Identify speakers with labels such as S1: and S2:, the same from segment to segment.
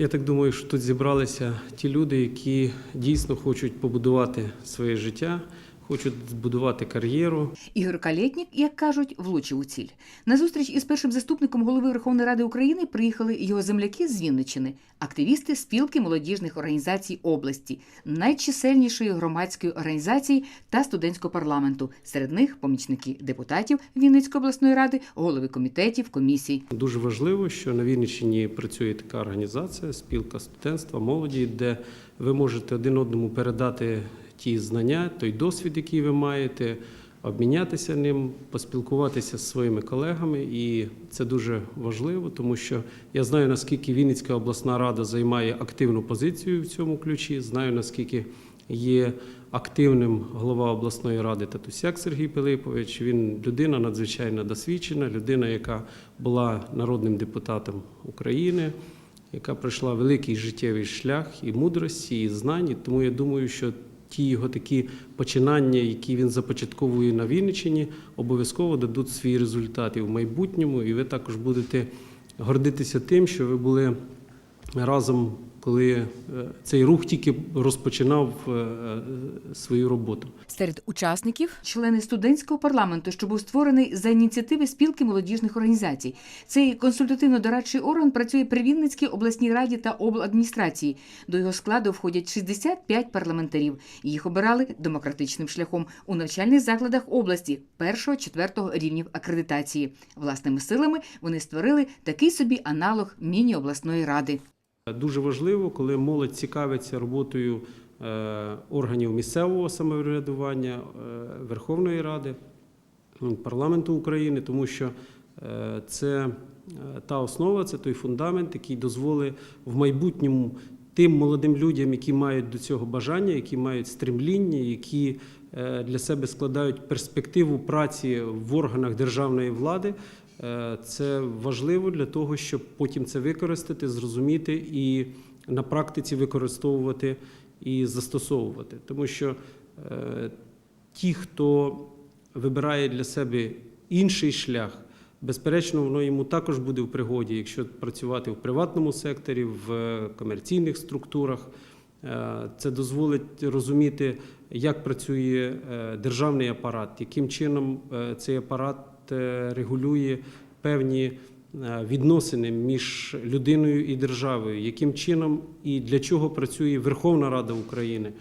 S1: Я так думаю, що тут зібралися ті люди, які дійсно хочуть побудувати своє життя, хочуть збудувати кар'єру.
S2: Ігор Калєтнік, як кажуть, влучив у ціль. На зустріч із першим заступником голови Верховної Ради України приїхали його земляки з Вінниччини, активісти спілки молодіжних організацій області, найчисельнішої громадської організації та студентського парламенту. Серед них помічники депутатів Вінницької обласної ради, голови комітетів, комісій.
S1: Дуже важливо, що на Вінниччині працює така організація, спілка студентства, молоді, де ви можете один одному передати ті знання, той досвід, який ви маєте, обмінятися ним, поспілкуватися з своїми колегами. І це дуже важливо, тому що я знаю, наскільки Вінницька обласна рада займає активну позицію в цьому ключі. Знаю, наскільки є активним голова обласної ради Татусяк Сергій Пилипович. Він людина надзвичайно досвідчена, людина, яка була народним депутатом України, яка пройшла великий життєвий шлях і мудрості, і знань. Тому я думаю, що ті його такі починання, які він започатковує на Вінниччині, обов'язково дадуть свій результат і в майбутньому. І ви також будете гордитися тим, що ви були разом, коли е, цей рух тільки розпочинав е, е, свою роботу.
S2: Серед учасників члени студентського парламенту, що був створений за ініціативи спілки молодіжних організацій. Цей консультативно-дорадчий орган працює при Вінницькій обласній раді та обладміністрації. До його складу входять 65 парламентарів. Їх обирали демократичним шляхом у навчальних закладах області першого-четвертого рівнів акредитації. Власними силами вони створили такий собі аналог міні-обласної ради.
S1: Дуже важливо, коли молодь цікавиться роботою е, органів місцевого самоврядування, е, Верховної Ради, парламенту України, тому що е, це е, та основа, це той фундамент, який дозволить в майбутньому тим молодим людям, які мають до цього бажання, які мають стремління, які е, для себе складають перспективу праці в органах державної влади. Е, Це важливо для того, щоб потім це використати, зрозуміти і на практиці використовувати і застосовувати. Тому що е, ті, хто вибирає для себе інший шлях, безперечно, воно йому також буде в пригоді, якщо працювати в приватному секторі, в комерційних структурах. Е, Це дозволить розуміти, як працює е, державний апарат, яким чином е, цей апарат е, регулює певні е, відносини між людиною і державою, яким чином і для чого працює Верховна Рада України.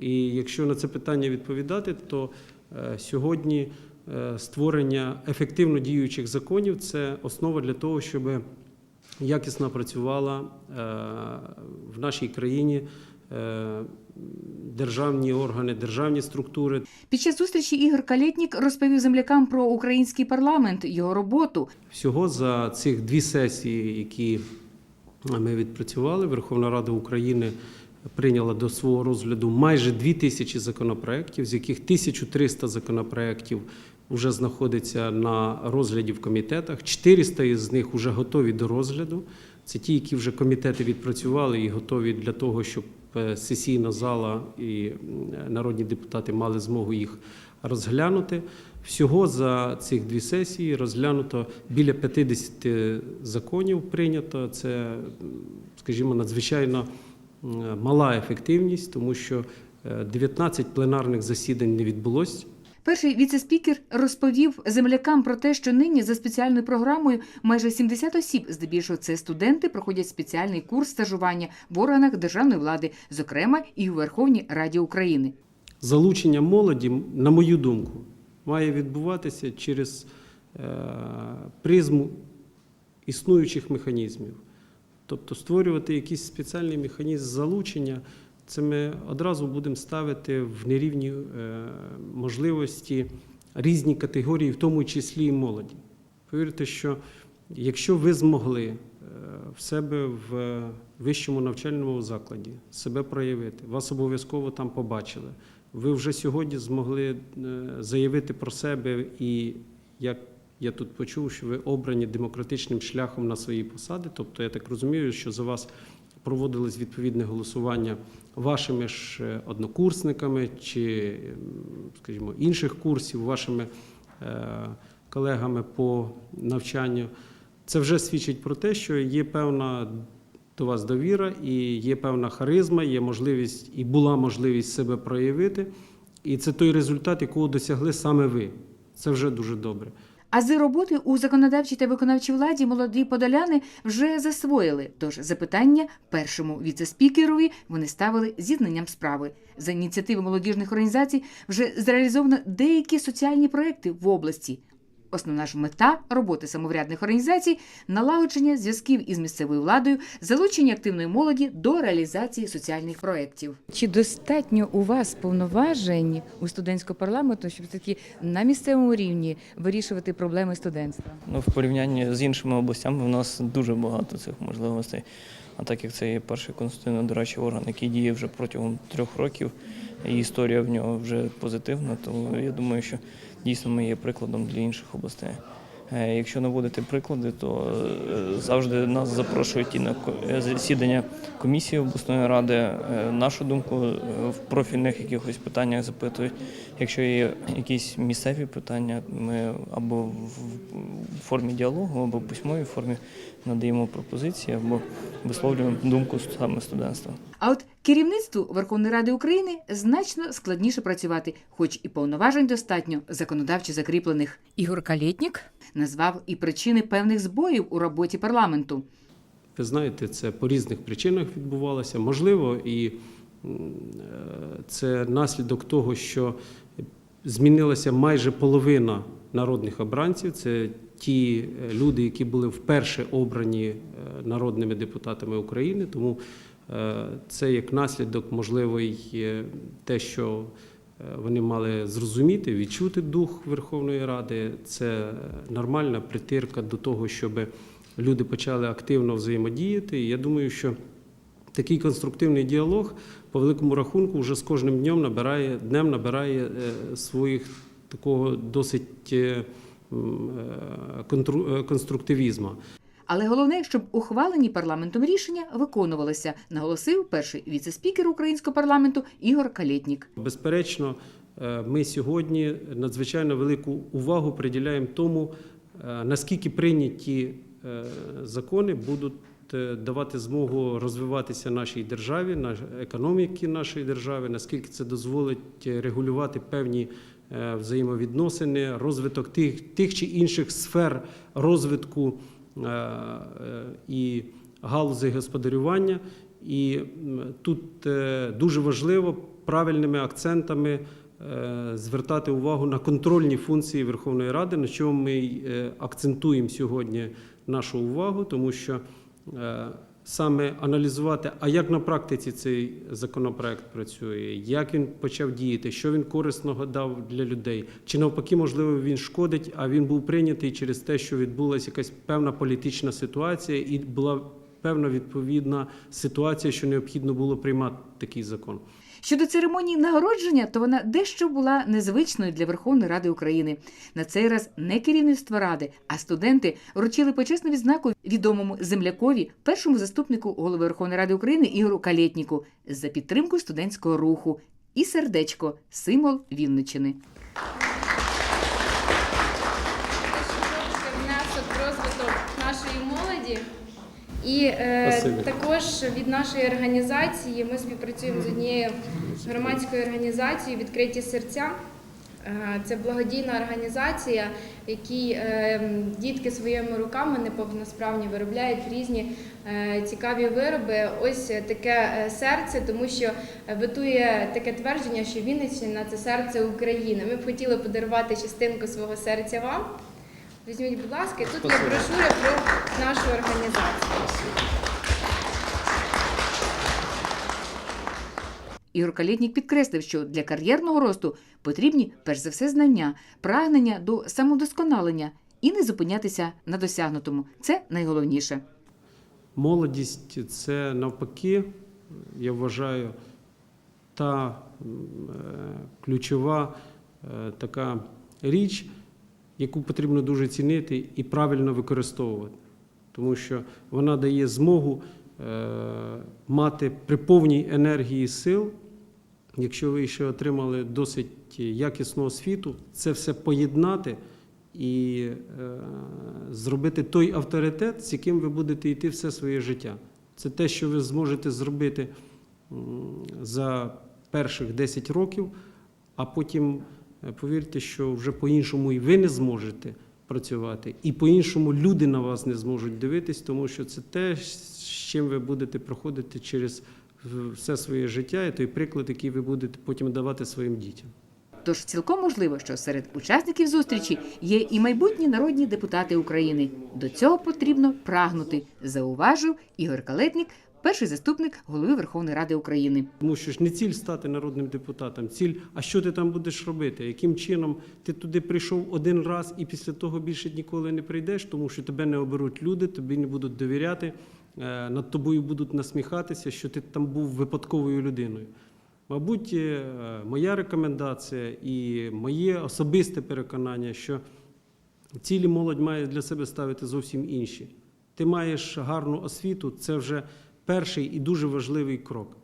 S1: І якщо на це питання відповідати, то е, сьогодні е, створення ефективно діючих законів це основа для того, щоб якісно працювала е, в нашій країні е, державні органи, державні структури.
S2: Під час зустрічі Ігор Калєтнік розповів землякам про український парламент, його роботу,
S1: Всього за цих дві сесії, які ми відпрацювали, Верховна Рада України прийняла до свого розгляду майже дві тисячі законопроєктів, з яких 1300 законопроєктів вже знаходиться на розгляді в комітетах. 400 із них вже готові до розгляду. Це ті, які вже комітети відпрацювали і готові для того, щоб е, сесійна зала і народні депутати мали змогу їх розглянути. Всього за цих дві сесії розглянуто біля 50 законів прийнято. Це, скажімо, надзвичайно мала ефективність, тому що е, 19 пленарних засідань не відбулось.
S2: Перший віцеспікер розповів землякам про те, що нині за спеціальною програмою майже 70 осіб, здебільшого це студенти, проходять спеціальний курс стажування в органах державної влади, зокрема і у Верховній Раді України.
S1: Залучення молоді, на мою думку, має відбуватися через е, призму існуючих механізмів. Тобто створювати якийсь спеціальний механізм залучення, це ми одразу будемо ставити в нерівні е, можливості різні категорії, в тому числі і молоді. Повірте, що якщо ви змогли е, в себе в вищому навчальному закладі себе проявити, вас обов'язково там побачили. Ви вже сьогодні змогли е, заявити про себе, і як я тут почув, що ви обрані демократичним шляхом на свої посади. Тобто, я так розумію, що за вас проводилось відповідне голосування вашими ж е, однокурсниками чи, скажімо, інших курсів, вашими е, колегами по навчанню. Це вже свідчить про те, що є певна до вас довіра, і є певна харизма, є можливість і була можливість себе проявити. І це той результат, якого досягли саме ви. Це вже дуже добре.
S2: Ази роботи у законодавчій та виконавчій владі молоді подоляни вже засвоїли. Тож запитання першому віцеспікерові вони ставили зізнанням справи. За ініціативи молодіжних організацій вже зреалізовано деякі соціальні проекти в області. Основна ж мета роботи самоврядних організацій налагодження зв'язків із місцевою владою, залучення активної молоді до реалізації соціальних проєктів. Чи достатньо у вас повноважень у студентського парламенту, щоб таки на місцевому рівні вирішувати проблеми студентства?
S3: Ну, в порівнянні з іншими областями в нас дуже багато цих можливостей. А так як це є перший конституційно дорадчий орган, який діє вже протягом трьох років, і історія в нього вже позитивна, то я думаю, що дійсно ми є прикладом для інших областей. Е, Якщо наводити приклади, то е, завжди нас запрошують і на е, засідання комісії обласної ради. Нашу думку в профільних якихось питаннях запитують. Якщо є якісь місцеві питання, ми або в формі діалогу, або в письмовій формі надаємо пропозиції, або висловлюємо думку саме студентства.
S2: А от керівництву Верховної Ради України значно складніше працювати, хоч і повноважень достатньо законодавчо закріплених. Ігор Калєтнік назвав і причини певних збоїв у роботі парламенту.
S1: Ви знаєте, це по різних причинах відбувалося. Можливо, і е, це наслідок того, що змінилася майже половина народних обранців. Це ті е, люди, які були вперше обрані е, народними депутатами України. Тому це як наслідок, можливо, й е, те, що е, вони мали зрозуміти, відчути дух Верховної Ради. Це нормальна притирка до того, щоб люди почали активно взаємодіяти. І я думаю, що такий конструктивний діалог по великому рахунку вже з кожним днем набирає днем набирає е, своїх такого досить е, е, е, конструктивізму.
S2: Але головне, щоб ухвалені парламентом рішення виконувалися, наголосив перший віцеспікер українського парламенту Ігор Калєтнік.
S1: Безперечно, е, ми сьогодні надзвичайно велику увагу приділяємо тому, е, наскільки прийняті е, закони будуть давати змогу розвиватися нашій державі, нашій економіці нашої держави, наскільки це дозволить регулювати певні взаємовідносини, розвиток тих, тих чи інших сфер розвитку і галузей господарювання. І тут е, дуже важливо правильними акцентами е, звертати увагу на контрольні функції Верховної Ради, на чому ми е, акцентуємо сьогодні нашу увагу, тому що е, саме аналізувати, а як на практиці цей законопроект працює, як він почав діяти, що він корисного дав для людей, чи навпаки, можливо, він шкодить, а він був прийнятий через те, що відбулася якась певна політична ситуація і була певна відповідна ситуація, що необхідно було приймати такий закон.
S2: Щодо церемонії нагородження, то вона дещо була незвичною для Верховної Ради України. На цей раз не керівництво ради, а студенти вручили почесну відзнаку відомому землякові, першому заступнику голови Верховної Ради України Ігору Калєтніку за підтримку студентського руху і сердечко символ Вінничини.
S4: розвиток нашої молоді. І е, також від нашої організації ми співпрацюємо з однією громадською організацією Відкриті серця. Е, Це благодійна організація, в якій е, дітки своїми руками неповносправні виробляють різні е, цікаві вироби. Ось таке е, серце, тому що витує таке твердження, що Вінниччина це серце України. Ми б хотіли подарувати частинку свого серця вам. Візьміть, будь ласка, і тут є брошура про нашу організацію.
S2: Ігор Калєтнік підкреслив, що для кар'єрного росту потрібні перш за все знання, прагнення до самодосконалення і не зупинятися на досягнутому. Це найголовніше.
S1: Молодість це навпаки, я вважаю, та е, ключова е, така річ, яку потрібно дуже цінити і правильно використовувати. Тому що вона дає змогу е, мати при повній енергії сил, якщо ви ще отримали досить якісну освіту, це все поєднати і е, зробити той авторитет, з яким ви будете йти все своє життя. Це те, що ви зможете зробити за перших 10 років, а потім е, повірте, що вже по-іншому і ви не зможете працювати, і по-іншому люди на вас не зможуть дивитись, тому що це те, з чим ви будете проходити через все своє життя, і той приклад, який ви будете потім давати своїм дітям.
S2: Тож цілком можливо, що серед учасників зустрічі є і майбутні народні депутати України. До цього потрібно прагнути, зауважив Ігор Калетнік, перший заступник голови Верховної Ради України.
S1: Тому що ж не ціль стати народним депутатом, ціль, а що ти там будеш робити? Яким чином ти туди прийшов один раз і після того більше ніколи не прийдеш, тому що тебе не оберуть люди, тобі не будуть довіряти, е, над тобою будуть насміхатися, що ти там був випадковою людиною. Мабуть, е, моя рекомендація і моє особисте переконання, що цілі молодь має для себе ставити зовсім інші. Ти маєш гарну освіту, це вже перший і дуже важливий крок.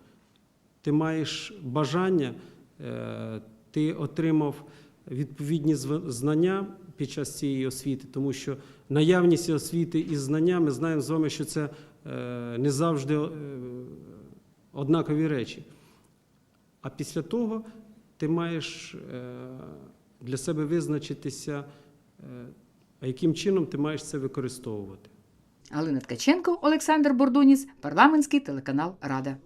S1: Ти маєш бажання, е, ти отримав відповідні знання під час цієї освіти, тому що наявність освіти і знання, ми знаємо з вами, що це е, не завжди е, однакові речі. А після того ти маєш для себе визначитися, яким чином ти маєш це використовувати.
S2: Галина Ткаченко, Олександр Бордоніс, парламентський телеканал Рада.